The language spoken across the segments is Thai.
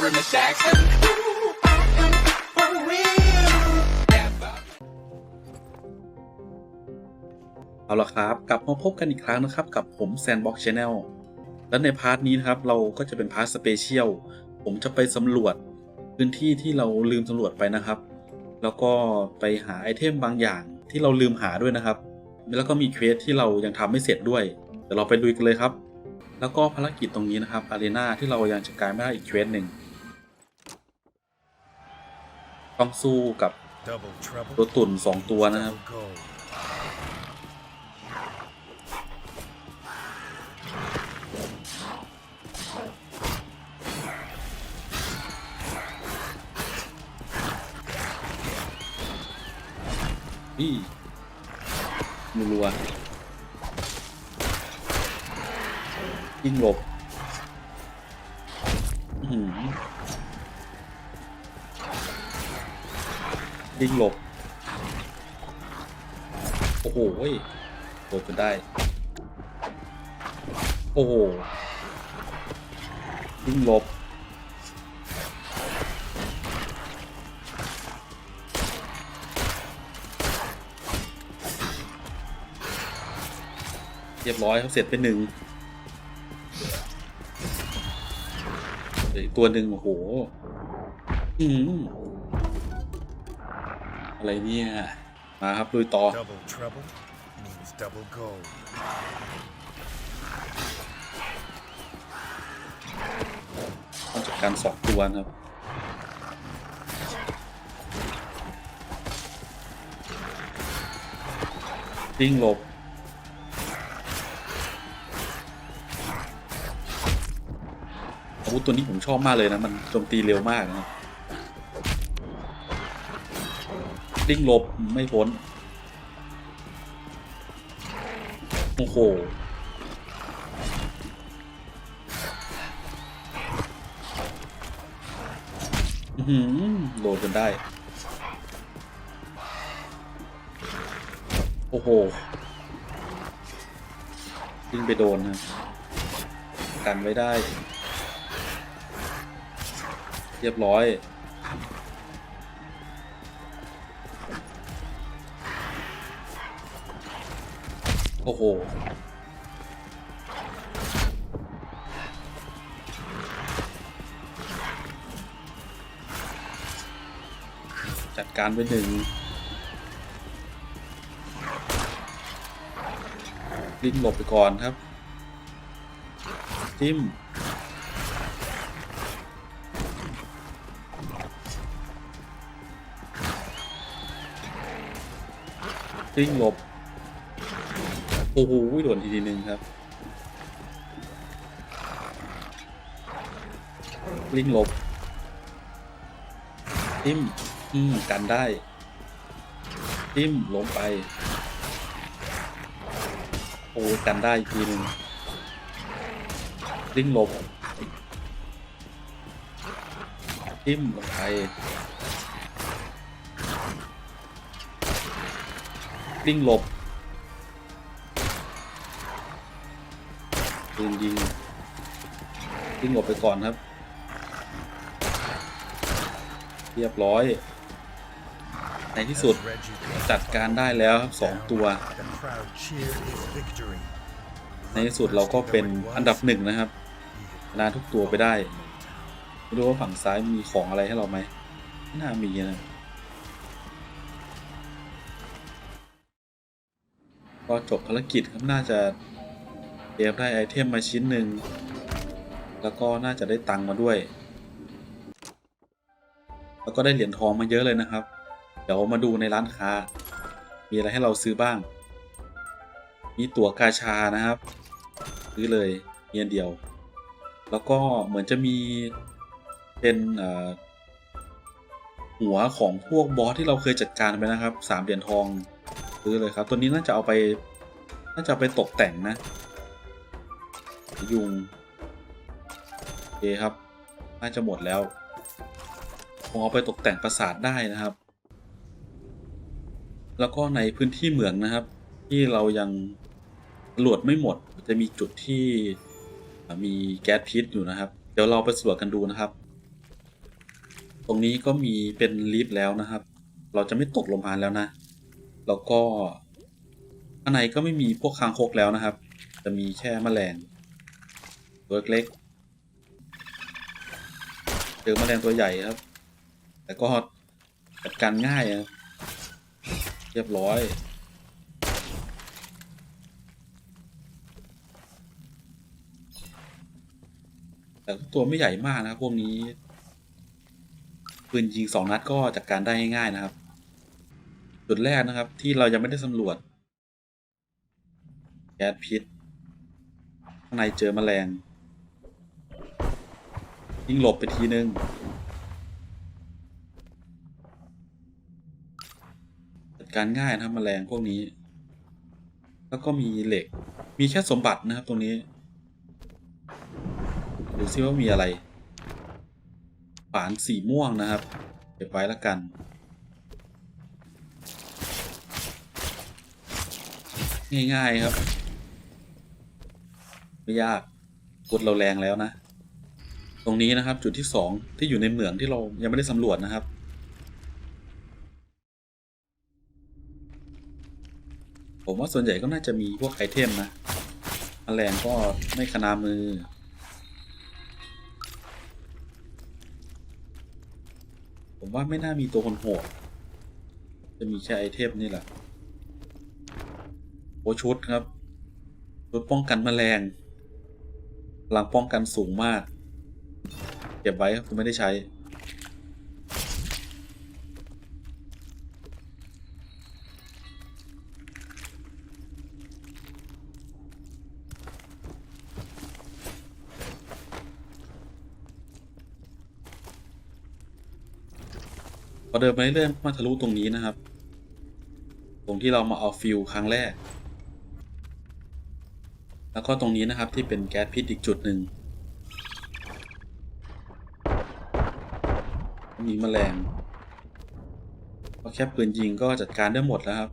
Byron and Jackson. Ooh, I am for real. Never. เอาละครับ กลับมาพบกันอีกครั้งนะครับ กับผม Sandbox Channel และในพาร์ทนี้นะครับ เราก็จะเป็นพาร์ทสเปเชียล ผมจะไปสำรวจพื้นที่ที่เราลืมสำรวจไปนะครับ แล้วก็ไปหาไอเทมบางอย่างที่เราลืมหาด้วยนะครับ แล้วก็มีเควสที่เรายังทำไม่เสร็จด้วยเดี๋ยวเราไปดูกันเลยครับ แล้วก็ภารกิจตรงนี้นะครับอารีนาที่เรายังจัดการไม่ได้อีกเควสหนึ่ง ต้องสู้กับ Double trouble. ตัวตุ่นสองตัวนะครับ Double gold. นี่มือรัวยิงหลบอื้อ หือยิงหลบ โอ้โหเว้ยโดนจนได้ โอ้โหยิงหลบ เรียบร้อยเขาเสร็จไปหนึ่งตัวหนึ่งโอ้โห อืม อะไรเนี่ย มาครับลุยต่อ Double trouble means double gold. ต้องจัดการสองตัวนะครับ วิ่งหลบ อาวุธตัวนี้ผมชอบมากเลยนะ มันโจมตีเร็วมากนะครับ ดิ้งลบไม่พ้น โอ้โหอื้อหือโหลดจนได้ โอ้โหยิงไปโดนนะกันไว้ได้ เรียบร้อย โอ้โห จัดการไปหนึ่งลิ้นหลบไปก่อนครับ จิ้มลิ้งหลบ โอ้โหโดนทีทีหนึ่งครับ ลิงหลบทิมอืมกันได้ ทิมล้มไป โอ้กันได้อีกทีหนึ่งลิงหลบทิมลงไปลิงหลบ ปืนยิงลิงหลบไปก่อนครับ เรียบร้อย ในที่สุดจัดการได้แล้วครับสองตัว ในที่สุดเราก็เป็นอันดับหนึ่งนะครับชนทุกตัวไปได้ไม่รู้ว่าฝั่งซ้ายมีของอะไรให้เราไหมไม่น่ามีนะก็จบภารกิจครับน่าจะ เอฟได้ไอเทมมาชิ้นหนึ่ง แล้วก็น่าจะได้ตังค์มาด้วย แล้วก็ได้เหรียญทองมาเยอะเลยนะครับ เดี๋ยวมาดูในร้านค้า มีอะไรให้เราซื้อบ้าง มีตั๋วกาชานะครับ ซื้อเลยเงียนเดียว แล้วก็เหมือนจะมีเป็นหัวของพวกบอสที่เราเคยจัดการไปนะครับสามเหรียญทองซื้อเลยครับ ตัวนี้น่าจะเอาไป น่าจะไปตกแต่งนะ ยุงโอเคครับ น่าจะหมดแล้วคงเอาไปตกแต่งปราสาทได้นะครับ แล้วก็ในพื้นที่เหมืองนะครับ ที่เรายังตรวจไม่หมด จะมีจุดที่มีแก๊สพิษอยู่นะครับ เดี๋ยวเราไปสำรวจกันดูนะครับ ตรงนี้ก็มีเป็นลิฟต์แล้วนะครับ เราจะไม่ตกลงมาแล้วนะ แล้วก็ข้างในก็ไม่มีพวกคางคกแล้วนะครับ จะมีแค่แมลง ตัวเล็กเจอแมลงตัวใหญ่ครับ แต่ก็จัดการง่ายครับเรียบร้อย แต่ตัวไม่ใหญ่มากนะครับพวกนี้ปืนยิงสองนัดก็จัดการได้ง่ายๆนะครับ จุดแรกนะครับที่เรายังไม่ได้สำรวจ แก๊สพิษข้างในเจอแมลง ยิงหลบไปทีนึงจัดการง่ายนะครับแมลงพวกนี้ แล้วก็มีเหล็ก มีแค่สมบัตินะครับตรงนี้ ดูซิว่ามีอะไรฝานสีม่วงนะครับ เก็บไว้แล้วกันง่ายๆครับ ไม่ยากกดเราแรงแล้วนะ ตรงนี้นะครับ จุดที่สองที่อยู่ในเหมืองที่เรายังไม่ได้สำรวจนะครับ ผมว่าส่วนใหญ่ก็น่าจะมีพวกไอเทมนะแมลงก็ไม่ขนามือ ผมว่าไม่น่ามีตัวคนโหด จะมีแค่ไอเทมนี่แหละโอชุดครับชุดป้องกันแมลงพลังป้องกันสูงมาก เก็บไว้ครับคุณไม่ได้ใช้ พอเดินไปเรื่อยๆมาทะลุตรงนี้นะครับ ตรงที่เรามาเอาฟิลครั้งแรก แล้วก็ตรงนี้นะครับที่เป็นแก๊สพิษอีกจุดหนึ่ง มีแมลงพอแค่ปืนยิงก็จัดการได้หมดแล้วครับ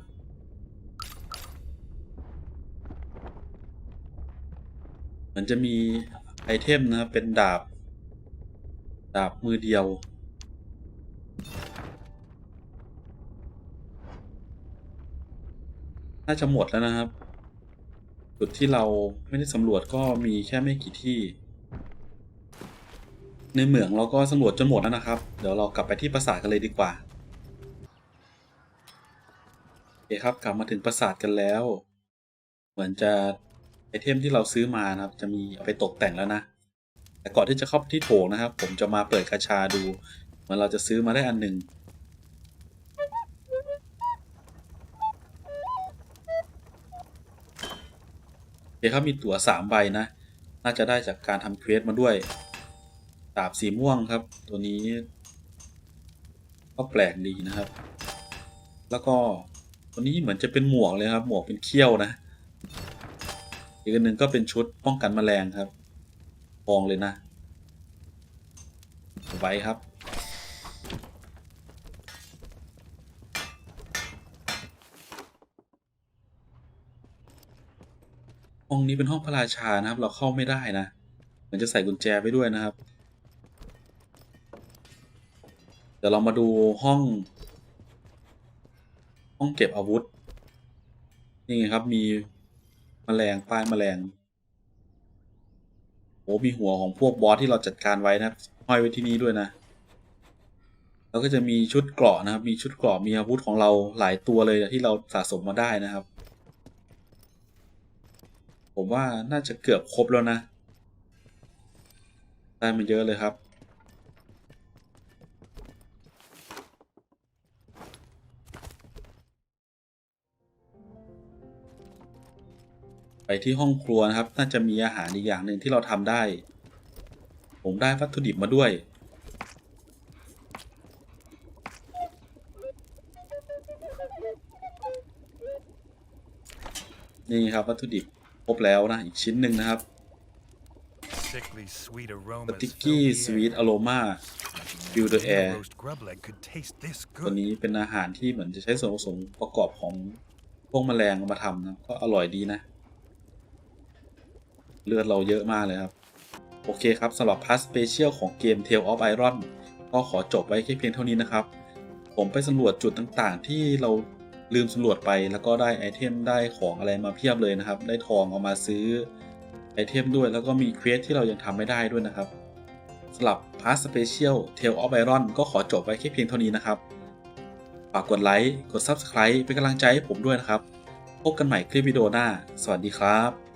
เหมือนจะมีไอเทมนะครับเป็นดาบ ดาบมือเดียวน่าจะหมดแล้วนะครับ จุดที่เราไม่ได้สำรวจก็มีแค่ไม่กี่ที่ ในเหมืองเราก็สำรวจจนหมดแล้วนะครับ เดี๋ยวเรากลับไปที่ปราสาทกันเลยดีกว่าโอเคครับกลับมาถึงปราสาทกันแล้ว เหมือนจะไอเทมที่เราซื้อมานะครับ จะมีเอาไปตกแต่งแล้วนะแต่ก่อนที่จะเข้าที่โถงนะครับ ผมจะมาเปิดกาชาดูเหมือนเราจะซื้อมาได้อันหนึ่งโอเคครับมีตั๋วสามใบนะ น่าจะได้จากการทำเควสมาด้วย ดาบสีม่วงครับ ตัวนี้ ก็แปลกดีนะครับ แล้วก็ตัวนี้เหมือนจะเป็นหมวกเลยครับ หมวกเป็นเขี้ยวนะอีกอันหนึ่งก็เป็นชุดป้องกันแมลงครับทองเลยนะไว้ครับ ห้องนี้เป็นห้องพระราชานะครับ เราเข้าไม่ได้นะเหมือนจะใส่กุญแจไปด้วยนะครับ ดี๋ยวเรามาดูห้อง ห้องเก็บอาวุธ นี่ไงครับมีแมลงป้ายแมลงโอ้มีหัวของพวกบอสที่เราจัดการไว้นะครับห้อยไว้ที่นี่ด้วยนะ แล้วก็จะมีชุดเกราะนะครับ มีชุดเกราะมีอาวุธของเราหลายตัวเลยที่เราสะสมมาได้นะครับ ผมว่าน่าจะเกือบครบแล้วนะ ได้มาเยอะเลยครับ ไปที่ห้องครัวนะครับ น่าจะมีอาหารอีกอย่างหนึ่งที่เราทำได้ ผมได้วัตถุดิบมาด้วย นี่ครับวัตถุดิบครบแล้วนะ อีกชิ้นหนึ่งนะครับ Sickly sweet ส aromas ติก fill กี้ the สวีท air. อโรมาฟิลเดอ Even แอ a ร์ roast grub leg could taste this ตัว good. นี้เป็นอาหารที่เหมือนจะใช้ส่วนผสมประกอบของพวกแมลงมาทำนะ ก็อร่อยดีนะ เลือดเราเยอะมากเลยครับ โอเคครับสำหรับพาร์ทสเปเชียลของเกม Tale of Iron ก็ขอจบไว้แค่เพียงเท่านี้นะครับ ผมไปสำรวจจุดต่างๆ ที่เราลืมสำรวจไปแล้วก็ได้ไอเทมได้ของอะไรมาเพียบเลยนะครับ ได้ทองเอามาซื้อไอเทมด้วยแล้วก็มีเควสที่เรายังทำไม่ได้ด้วยนะครับสำหรับพาร์ทสเปเชียลเทลออฟไอรอนก็ขอจบไว้แค่เพียงเท่านี้นะครับฝากกดไลค์กด Subscribe เป็นกำลังใจให้ผมด้วยนะครับ พบกันใหม่คลิปวิดีโอหน้า สวัสดีครับ